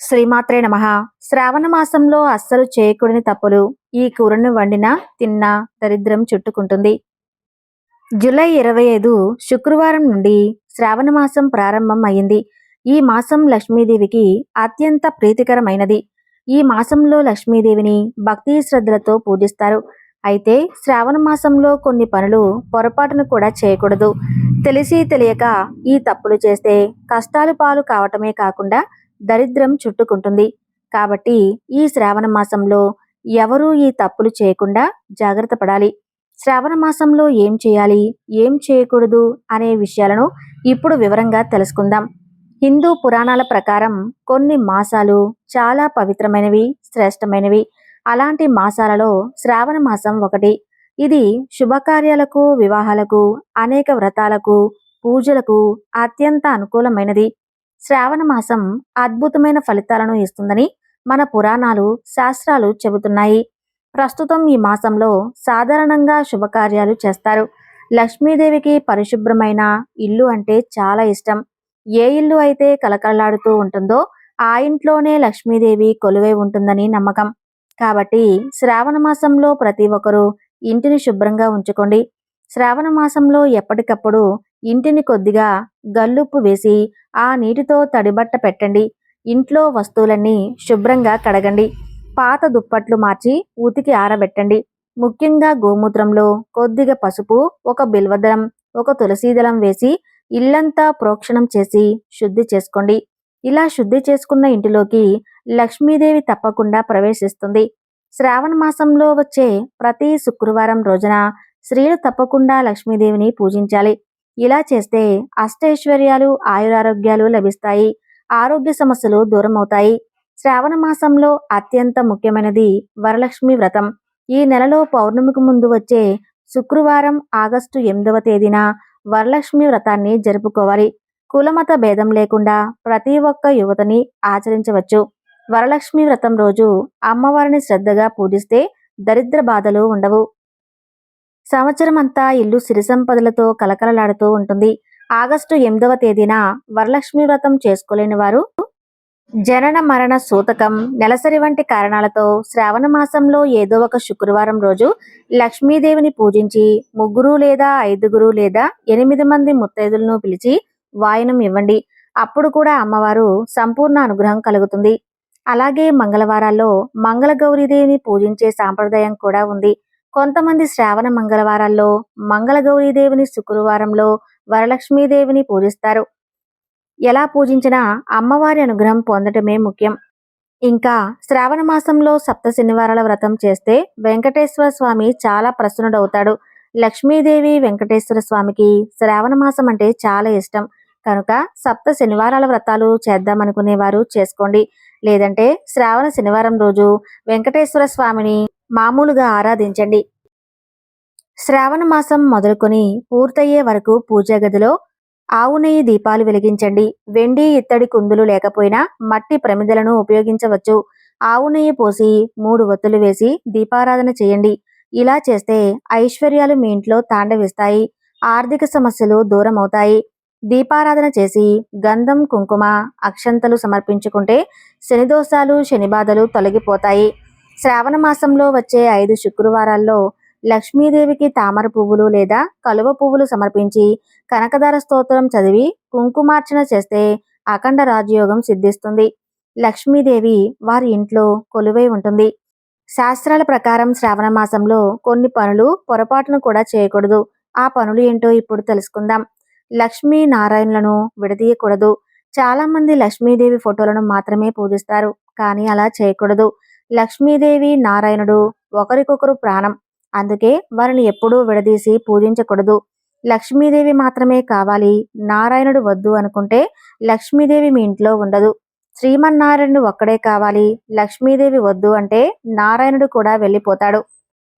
శ్రీమాత్రే నమ. శ్రావణ మాసంలో అస్సలు చేయకూడని తప్పులు ఈ కూరను వండినా తిన్నా దరిద్రం చుట్టుకుంటుంది. జూలై ఇరవై ఐదు శుక్రవారం నుండి శ్రావణ మాసం ప్రారంభం అయింది. ఈ మాసం లక్ష్మీదేవికి అత్యంత ప్రీతికరమైనది. ఈ మాసంలో లక్ష్మీదేవిని భక్తి శ్రద్ధలతో పూజిస్తారు. అయితే శ్రావణ మాసంలో కొన్ని పనులు పొరపాటును కూడా చేయకూడదు. తెలిసి తెలియక ఈ తప్పులు చేస్తే కష్టాలు పాలు కావటమే కాకుండా దరిద్రం చుట్టుకుంటుంది. కాబట్టి ఈ శ్రావణ మాసంలో ఎవరూ ఈ తప్పులు చేయకుండా జాగ్రత్త పడాలి. శ్రావణ మాసంలో ఏం చేయాలి ఏం చేయకూడదు అనే విషయాలను ఇప్పుడు వివరంగా తెలుసుకుందాం. హిందూ పురాణాల ప్రకారం కొన్ని మాసాలు చాలా పవిత్రమైనవి శ్రేష్టమైనవి. అలాంటి మాసాలలో శ్రావణ మాసం ఒకటి. ఇది శుభకార్యాలకు వివాహాలకు అనేక వ్రతాలకు పూజలకు అత్యంత అనుకూలమైనది. శ్రావణ మాసం అద్భుతమైన ఫలితాలను ఇస్తుందని మన పురాణాలు శాస్త్రాలు చెబుతున్నాయి. ప్రస్తుతం ఈ మాసంలో సాధారణంగా శుభకార్యాలు చేస్తారు. లక్ష్మీదేవికి పరిశుభ్రమైన ఇల్లు అంటే చాలా ఇష్టం. ఏ ఇల్లు అయితే కలకల్లాడుతూ ఉంటుందో ఆ ఇంట్లోనే లక్ష్మీదేవి కొలువై ఉంటుందని నమ్మకం. కాబట్టి శ్రావణ మాసంలో ప్రతి ఒక్కరూ ఇంటిని శుభ్రంగా ఉంచుకోండి. శ్రావణ మాసంలో ఎప్పటికప్పుడు ఇంటిని కొద్దిగా గల్లుప్పు వేసి ఆ నీటితో తడిబట్ట పెట్టండి. ఇంట్లో వస్తువులన్నీ శుభ్రంగా కడగండి. పాత దుప్పట్లు మార్చి ఉతికి ఆరబెట్టండి. ముఖ్యంగా గోమూత్రంలో కొద్దిగా పసుపు ఒక బిల్వదళం ఒక తులసీదళం వేసి ఇల్లంతా ప్రోక్షణం చేసి శుద్ధి చేసుకోండి. ఇలా శుద్ధి చేసుకున్న ఇంటిలోకి లక్ష్మీదేవి తప్పకుండా ప్రవేశిస్తుంది. శ్రావణ మాసంలో వచ్చే ప్రతి శుక్రవారం రోజున స్త్రీలు తప్పకుండా లక్ష్మీదేవిని పూజించాలి. ఇలా చేస్తే అష్టైశ్వర్యాలు ఆయురారోగ్యాలు లభిస్తాయి. ఆరోగ్య సమస్యలు దూరం అవుతాయి శ్రావణ మాసంలో అత్యంత ముఖ్యమైనది వరలక్ష్మి వ్రతం. ఈ నెలలో పౌర్ణమికి ముందు వచ్చే శుక్రవారం ఆగస్టు ఎనిమిదవ తేదీన వరలక్ష్మి వ్రతాన్ని జరుపుకోవాలి. కులమత భేదం లేకుండా ప్రతి ఒక్క యువతని ఆచరించవచ్చు. వరలక్ష్మి వ్రతం రోజు అమ్మవారిని శ్రద్ధగా పూజిస్తే దరిద్ర బాధలు ఉండవు. సంవత్సరం అంతా ఇల్లు సిరి సంపదలతో కలకలలాడుతూ ఉంటుంది. ఆగస్టు ఎనిమిదవ తేదీన వరలక్ష్మి వ్రతం చేసుకోలేని వారు జనన మరణ సూతకం నెలసరి వంటి కారణాలతో శ్రావణ మాసంలో ఏదో ఒక శుక్రవారం రోజు లక్ష్మీదేవిని పూజించి ముగ్గురు లేదా ఐదుగురు లేదా ఎనిమిది మంది ముత్తైదులను పిలిచి వాయనం ఇవ్వండి. అప్పుడు కూడా అమ్మవారు సంపూర్ణ అనుగ్రహం కలుగుతుంది. అలాగే మంగళవారాల్లో మంగళ గౌరీదేవిని పూజించే సాంప్రదాయం కూడా ఉంది. కొంతమంది శ్రావణ మంగళవారాల్లో మంగళగౌరీదేవిని శుక్రవారంలో వరలక్ష్మీదేవిని పూజిస్తారు. ఎలా పూజించినా అమ్మవారి అనుగ్రహం పొందటమే ముఖ్యం. ఇంకా శ్రావణ మాసంలో సప్త శనివారాల వ్రతం చేస్తే వెంకటేశ్వర స్వామి చాలా ప్రసన్నుడవుతాడు. లక్ష్మీదేవి వెంకటేశ్వర స్వామికి శ్రావణ మాసం అంటే చాలా ఇష్టం. కనుక సప్త శనివారాల వ్రతాలు చేద్దామనుకునేవారు చేసుకోండి. లేదంటే శ్రావణ శనివారం రోజు వెంకటేశ్వర స్వామిని మామూలుగా ఆరాధించండి. శ్రావణ మాసం మొదలుకొని పూర్తయ్యే వరకు పూజా గదిలో ఆవు నెయ్యి దీపాలు వెలిగించండి. వెండి ఇత్తడి కుందులు లేకపోయినా మట్టి ప్రమిదలను ఉపయోగించవచ్చు. ఆవు నెయ్యి పోసి మూడు ఒత్తులు వేసి దీపారాధన చేయండి. ఇలా చేస్తే ఐశ్వర్యాలు మీ ఇంట్లో తాండవిస్తాయి. ఆర్థిక సమస్యలు దూరం అవుతాయి దీపారాధన చేసి గంధం కుంకుమ అక్షంతలు సమర్పించుకుంటే శనిదోషాలు శనిబాధలు తొలగిపోతాయి. శ్రావణ మాసంలో వచ్చే ఐదు శుక్రవారాల్లో లక్ష్మీదేవికి తామర పువ్వులు లేదా కలువ పువ్వులు సమర్పించి కనకదార స్తోత్రం చదివి కుంకుమార్చన చేస్తే అఖండ రాజయోగం సిద్ధిస్తుంది. లక్ష్మీదేవి వారి ఇంట్లో కొలువై ఉంటుంది. శాస్త్రాల ప్రకారం శ్రావణ మాసంలో కొన్ని పనులు పొరపాటును కూడా చేయకూడదు. ఆ పనులు ఏంటో ఇప్పుడు తెలుసుకుందాం. లక్ష్మీ నారాయణులను విడదీయకూడదు. చాలా మంది లక్ష్మీదేవి ఫోటోలను మాత్రమే పూజిస్తారు. కానీ అలా చేయకూడదు. లక్ష్మీదేవి నారాయణుడు ఒకరికొకరు ప్రాణం. అందుకే వారిని ఎప్పుడూ విడదీసి పూజించకూడదు. లక్ష్మీదేవి మాత్రమే కావాలి. నారాయణుడు వద్దు అనుకుంటే లక్ష్మీదేవి మీ ఇంట్లో ఉండదు. శ్రీమన్నారాయణుడు ఒక్కడే కావాలి. లక్ష్మీదేవి వద్దు అంటే నారాయణుడు కూడా వెళ్ళిపోతాడు.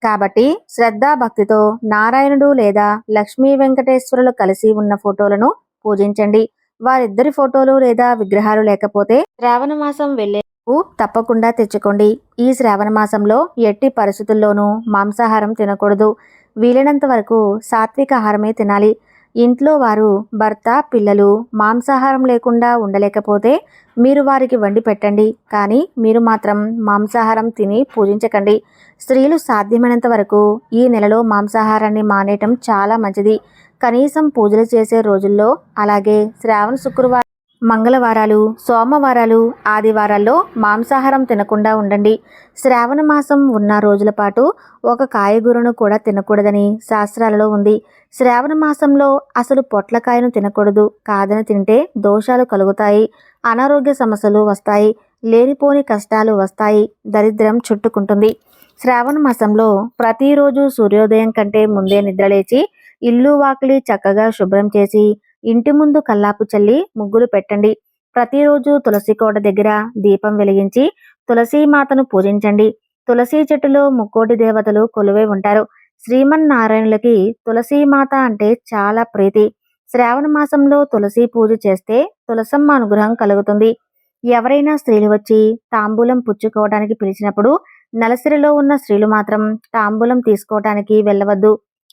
కాబట్టి శ్రద్ధా భక్తితో నారాయణుడు లేదా లక్ష్మీ వెంకటేశ్వరులు కలిసి ఉన్న ఫోటోలను పూజించండి. వారిద్దరి ఫోటోలు లేదా విగ్రహాలు లేకపోతే శ్రావణ మాసం వెళ్ళే తప్పకుండా తెచ్చుకోండి. ఈ శ్రావణ మాసంలో ఎట్టి పరిస్థితుల్లోనూ మాంసాహారం తినకూడదు. వీలైనంత వరకు సాత్విక ఆహారమే తినాలి. ఇంట్లో వారు భర్త పిల్లలు మాంసాహారం లేకుండా ఉండలేకపోతే మీరు వారికి వండి పెట్టండి. కానీ మీరు మాత్రం మాంసాహారం తిని పూజించకండి. స్త్రీలు సాధ్యమైనంత వరకు ఈ నెలలో మాంసాహారాన్ని మానేయటం చాలా మంచిది. కనీసం పూజలు చేసే రోజుల్లో అలాగే శ్రావణ శుక్రవారం మంగళవారాలు సోమవారాలు ఆదివారాల్లో మాంసాహారం తినకుండా ఉండండి. శ్రావణ మాసం ఉన్న రోజుల పాటు ఒక కాయగూరను కూడా తినకూడదని శాస్త్రాలలో ఉంది. శ్రావణ మాసంలో అసలు పొట్లకాయను తినకూడదు. కాదని తింటే దోషాలు కలుగుతాయి అనారోగ్య సమస్యలు వస్తాయి లేనిపోని కష్టాలు వస్తాయి దరిద్రం చుట్టుకుంటుంది. శ్రావణ మాసంలో ప్రతిరోజు సూర్యోదయం కంటే ముందే నిద్రలేచి ఇల్లు వాకిలి చక్కగా శుభ్రం చేసి ఇంటి ముందు కల్లాపు చల్లి ముగ్గులు పెట్టండి. ప్రతిరోజు తులసి కోట దగ్గర దీపం వెలిగించి తులసి మాతను పూజించండి. తులసి చెట్టులో ముక్కోటి దేవతలు కొలువై ఉంటారు. శ్రీమన్నారాయణులకి తులసి మాత అంటే చాలా ప్రీతి. శ్రావణ మాసంలో తులసి పూజ చేస్తే తులసమ్మ అనుగ్రహం కలుగుతుంది. ఎవరైనా స్త్రీలు వచ్చి తాంబూలం పుచ్చుకోవడానికి పిలిచినప్పుడు నలసిరిలో ఉన్న స్త్రీలు మాత్రం తాంబూలం తీసుకోవటానికి వెళ్ళవద్దు.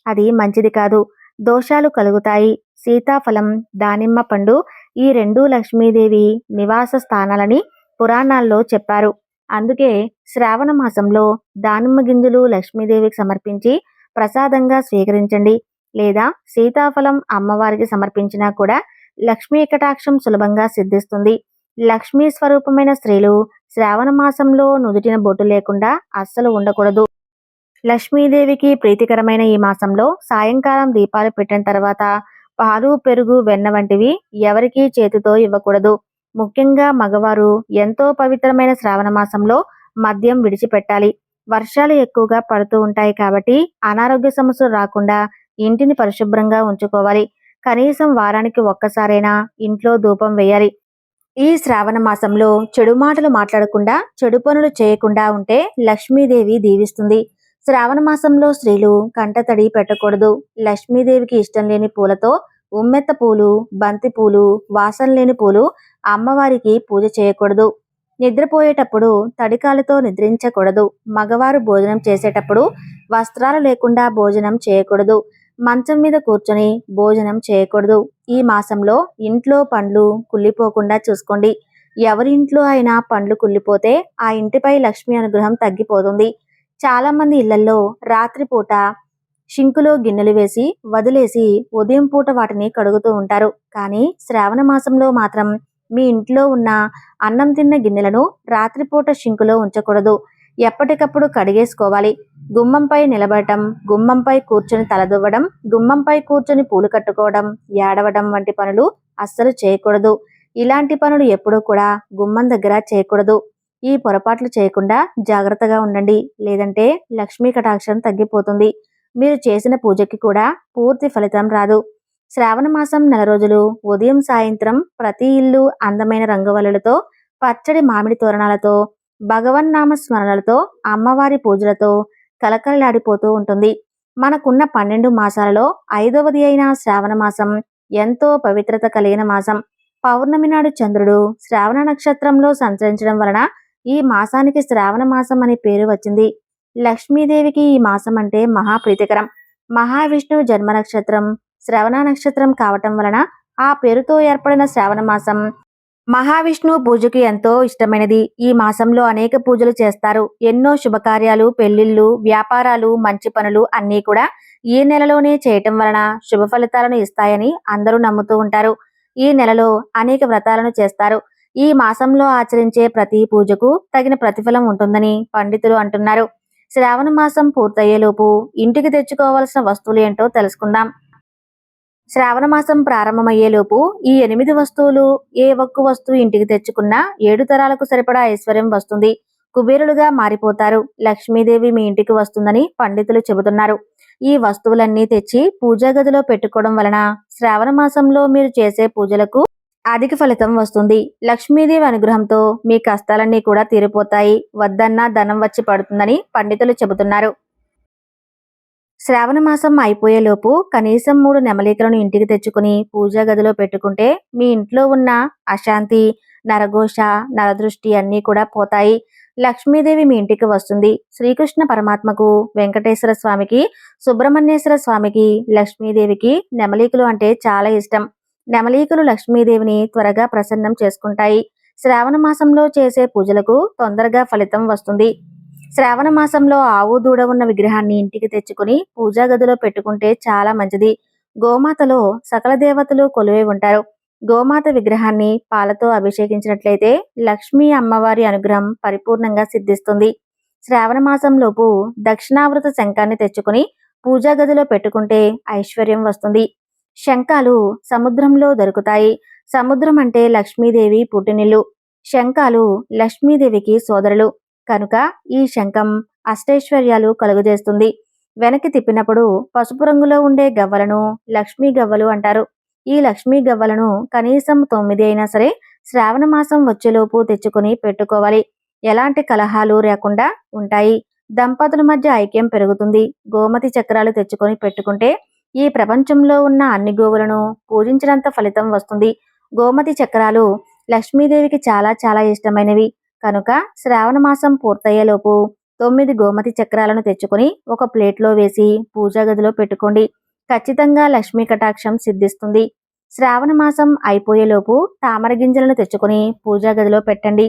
అది మంచిది కాదు. దోషాలు కలుగుతాయి. సీతాఫలం దానిమ్మ పండు ఈ రెండు లక్ష్మీదేవి నివాస స్థానాలని పురాణాల్లో చెప్పారు. అందుకే శ్రావణ మాసంలో దానిమ్మ గింజలు లక్ష్మీదేవికి సమర్పించి ప్రసాదంగా స్వీకరించండి. లేదా సీతాఫలం అమ్మవారికి సమర్పించినా కూడా లక్ష్మీ కటాక్షం సులభంగా సిద్ధిస్తుంది. లక్ష్మీ స్వరూపమైన స్త్రీలు శ్రావణ మాసంలో నుదుటిన బొట్టు లేకుండా అస్సలు ఉండకూడదు. లక్ష్మీదేవికి ప్రీతికరమైన ఈ మాసంలో సాయంకాలం దీపాలు పెట్టిన తర్వాత పాలు పెరుగు వెన్న వంటివి ఎవరికీ చేతితో ఇవ్వకూడదు. ముఖ్యంగా మగవారు ఎంతో పవిత్రమైన శ్రావణ మాసంలో మద్యం విడిచిపెట్టాలి. వర్షాలు ఎక్కువగా పడుతూ ఉంటాయి కాబట్టి అనారోగ్య సమస్యలు రాకుండా ఇంటిని పరిశుభ్రంగా ఉంచుకోవాలి. కనీసం వారానికి ఒక్కసారైనా ఇంట్లో ధూపం వేయాలి. ఈ శ్రావణ మాసంలో చెడు మాటలు మాట్లాడకుండా చెడు పనులు చేయకుండా ఉంటే లక్ష్మీదేవి దీవిస్తుంది. శ్రావణ మాసంలో స్త్రీలు కంటతడి పెట్టకూడదు. లక్ష్మీదేవికి ఇష్టం లేని పూలతో ఉమ్మెత్త పూలు బంతి పూలు వాసన లేని పూలు అమ్మవారికి పూజ చేయకూడదు. నిద్రపోయేటప్పుడు తడికాలతో నిద్రించకూడదు. మగవారు భోజనం చేసేటప్పుడు వస్త్రాలు లేకుండా భోజనం చేయకూడదు. మంచం మీద కూర్చొని భోజనం చేయకూడదు. ఈ మాసంలో ఇంట్లో పండ్లు కుళ్ళిపోకుండా చూసుకోండి. ఎవరి ఇంట్లో అయినా పండ్లు కుళ్ళిపోతే ఆ ఇంటిపై లక్ష్మి అనుగ్రహం తగ్గిపోతుంది. చాలా మంది ఇళ్ళలో రాత్రిపూట షింకులో గిన్నెలు వేసి వదిలేసి ఉదయం పూట వాటిని కడుగుతూ ఉంటారు. కానీ శ్రావణ మాసంలో మాత్రం మీ ఇంట్లో ఉన్న అన్నం తిన్న గిన్నెలను రాత్రిపూట షింకులో ఉంచకూడదు. ఎప్పటికప్పుడు కడిగేసుకోవాలి. గుమ్మంపై నిలబడటం గుమ్మంపై కూర్చొని తలదువ్వడం గుమ్మంపై కూర్చొని పూలు కట్టుకోవడం ఏడవడం వంటి పనులు అస్సలు చేయకూడదు. ఇలాంటి పనులు ఎప్పుడూ కూడా గుమ్మం దగ్గర చేయకూడదు. ఈ పొరపాట్లు చేయకుండా జాగ్రత్తగా ఉండండి. లేదంటే లక్ష్మీ కటాక్షం తగ్గిపోతుంది. మీరు చేసిన పూజకి కూడా పూర్తి ఫలితం రాదు. శ్రావణ మాసం నెల రోజులు ఉదయం సాయంత్రం ప్రతి ఇల్లు అందమైన రంగువలలతో పచ్చడి మామిడి తోరణాలతో భగవన్నామ స్మరణలతో అమ్మవారి పూజలతో కలకలలాడిపోతూ ఉంటుంది. మనకున్న పన్నెండు మాసాలలో ఐదవది అయిన శ్రావణ మాసం ఎంతో పవిత్రత కలిగిన మాసం. పౌర్ణమి నాడు చంద్రుడు శ్రావణ నక్షత్రంలో సంచరించడం వలన ఈ మాసానికి శ్రావణ మాసం అనే పేరు వచ్చింది. లక్ష్మీదేవికి ఈ మాసం అంటే మహాప్రీతికరం మహావిష్ణువు జన్మ నక్షత్రం శ్రవణ నక్షత్రం కావటం వలన ఆ పేరుతో ఏర్పడిన శ్రావణ మాసం. మహావిష్ణువు పూజకి ఎంతో ఇష్టమైనది. ఈ మాసంలో అనేక పూజలు చేస్తారు. ఎన్నో శుభకార్యాలు పెళ్ళిళ్ళు వ్యాపారాలు మంచి పనులు అన్నీ కూడా ఈ నెలలోనే చేయటం వలన శుభ ఫలితాలను ఇస్తాయని అందరూ నమ్ముతూ ఉంటారు. ఈ నెలలో అనేక వ్రతాలను చేస్తారు. ఈ మాసంలో ఆచరించే ప్రతి పూజకు తగిన ప్రతిఫలం ఉంటుందని పండితులు అంటున్నారు. శ్రావణ మాసం పూర్తయ్యేలోపు ఇంటికి తెచ్చుకోవాల్సిన వస్తువులు ఏంటో తెలుసుకుందాం. శ్రావణ మాసం ప్రారంభమయ్యేలోపు ఈ ఎనిమిది వస్తువులు ఏ ఒక్క వస్తువు ఇంటికి తెచ్చుకున్నా ఏడు తరాలకు సరిపడా ఐశ్వర్యం వస్తుంది. కుబేరులుగా మారిపోతారు. లక్ష్మీదేవి మీ ఇంటికి వస్తుందని పండితులు చెబుతున్నారు. ఈ వస్తువులన్నీ తెచ్చి పూజా గదిలో పెట్టుకోవడం వలన శ్రావణ మాసంలో మీరు చేసే పూజలకు అధిక ఫలితం వస్తుంది. లక్ష్మీదేవి అనుగ్రహంతో మీ కష్టాలన్నీ కూడా తీరిపోతాయి. వద్దన్నా ధనం వచ్చి పడుతుందని పండితులు చెబుతున్నారు. శ్రావణ మాసం అయిపోయేలోపు కనీసం మూడు నెమలికలను ఇంటికి తెచ్చుకుని పూజా గదిలో పెట్టుకుంటే మీ ఇంట్లో ఉన్న అశాంతి నరఘోష నరదృష్టి అన్నీ కూడా పోతాయి. లక్ష్మీదేవి మీ ఇంటికి వస్తుంది. శ్రీకృష్ణ పరమాత్మకు వెంకటేశ్వర స్వామికి సుబ్రహ్మణ్యేశ్వర స్వామికి లక్ష్మీదేవికి నెమలికలు అంటే చాలా ఇష్టం. నెమలీకలు లక్ష్మీదేవిని త్వరగా ప్రసన్నం చేసుకుంటాయి. శ్రావణ మాసంలో చేసే పూజలకు తొందరగా ఫలితం వస్తుంది. శ్రావణ మాసంలో ఆవు దూడ ఉన్న విగ్రహాన్ని ఇంటికి తెచ్చుకుని పూజా గదిలో పెట్టుకుంటే చాలా మంచిది. గోమాతలో సకల దేవతలు కొలువై ఉంటారు. గోమాత విగ్రహాన్ని పాలతో అభిషేకించినట్లయితే లక్ష్మీ అమ్మవారి అనుగ్రహం పరిపూర్ణంగా సిద్ధిస్తుంది. శ్రావణ మాసంలోపు దక్షిణావృత శంఖాన్ని తెచ్చుకుని పూజా గదిలో పెట్టుకుంటే ఐశ్వర్యం వస్తుంది. శంఖాలు సముద్రంలో దొరుకుతాయి. సముద్రం అంటే లక్ష్మీదేవి పుట్టినిల్లు. శంఖాలు లక్ష్మీదేవికి సోదరులు. కనుక ఈ శంఖం అష్టైశ్వర్యాలు కలుగజేస్తుంది. వెనక్కి తిప్పినప్పుడు పసుపు రంగులో ఉండే గవ్వలను లక్ష్మీ గవ్వలు అంటారు. ఈ లక్ష్మీ గవ్వలను కనీసం తొమ్మిది అయినా సరే శ్రావణ మాసం వచ్చేలోపు తెచ్చుకొని పెట్టుకోవాలి. ఎలాంటి కలహాలు లేకుండా ఉంటాయి. దంపతుల మధ్య ఐక్యం పెరుగుతుంది. గోమతి చక్రాలు తెచ్చుకొని పెట్టుకుంటే ఈ ప్రపంచంలో ఉన్న అన్ని గోవులను పూజించినంత ఫలితం వస్తుంది. గోమతి చక్రాలు లక్ష్మీదేవికి చాలా చాలా ఇష్టమైనవి. కనుక శ్రావణ మాసం పూర్తయ్యేలోపు తొమ్మిది గోమతి చక్రాలను తెచ్చుకొని ఒక ప్లేట్లో వేసి పూజా గదిలో పెట్టుకోండి. ఖచ్చితంగా లక్ష్మీ కటాక్షం సిద్ధిస్తుంది. శ్రావణ మాసం అయిపోయేలోపు తామర గింజలను తెచ్చుకొని పూజా గదిలో పెట్టండి.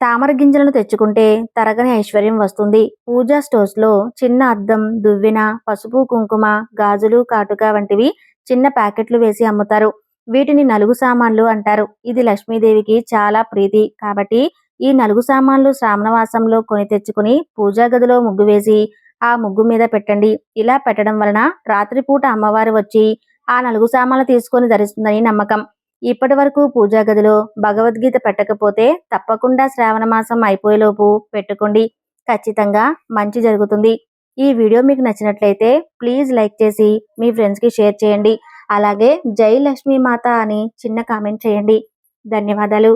తామర గింజలను తెచ్చుకుంటే తరగని ఐశ్వర్యం వస్తుంది. పూజా స్టోర్స్లో చిన్న అద్దం దువ్వెన పసుపు కుంకుమ గాజులు కాటుక వంటివి చిన్న ప్యాకెట్లు వేసి అమ్ముతారు. వీటిని నలుగు సామాన్లు అంటారు. ఇది లక్ష్మీదేవికి చాలా ప్రీతి. కాబట్టి ఈ నలుగు సామాన్లు శ్రావణవాసంలో కొని తెచ్చుకుని పూజా గదిలో ముగ్గు వేసి ఆ ముగ్గు మీద పెట్టండి. ఇలా పెట్టడం వలన రాత్రిపూట అమ్మవారు వచ్చి ఆ నలుగు సామాన్లు తీసుకొని ధరిస్తుందని నమ్మకం. ఇప్పటి వరకు పూజా గదిలో భగవద్గీత పెట్టకపోతే తప్పకుండా శ్రావణ మాసం అయిపోయేలోపు పెట్టుకోండి. ఖచ్చితంగా మంచి జరుగుతుంది. ఈ వీడియో మీకు నచ్చినట్లయితే ప్లీజ్ లైక్ చేసి మీ ఫ్రెండ్స్కి షేర్ చేయండి. అలాగే జై లక్ష్మీ మాత అని చిన్న కామెంట్ చేయండి. ధన్యవాదాలు.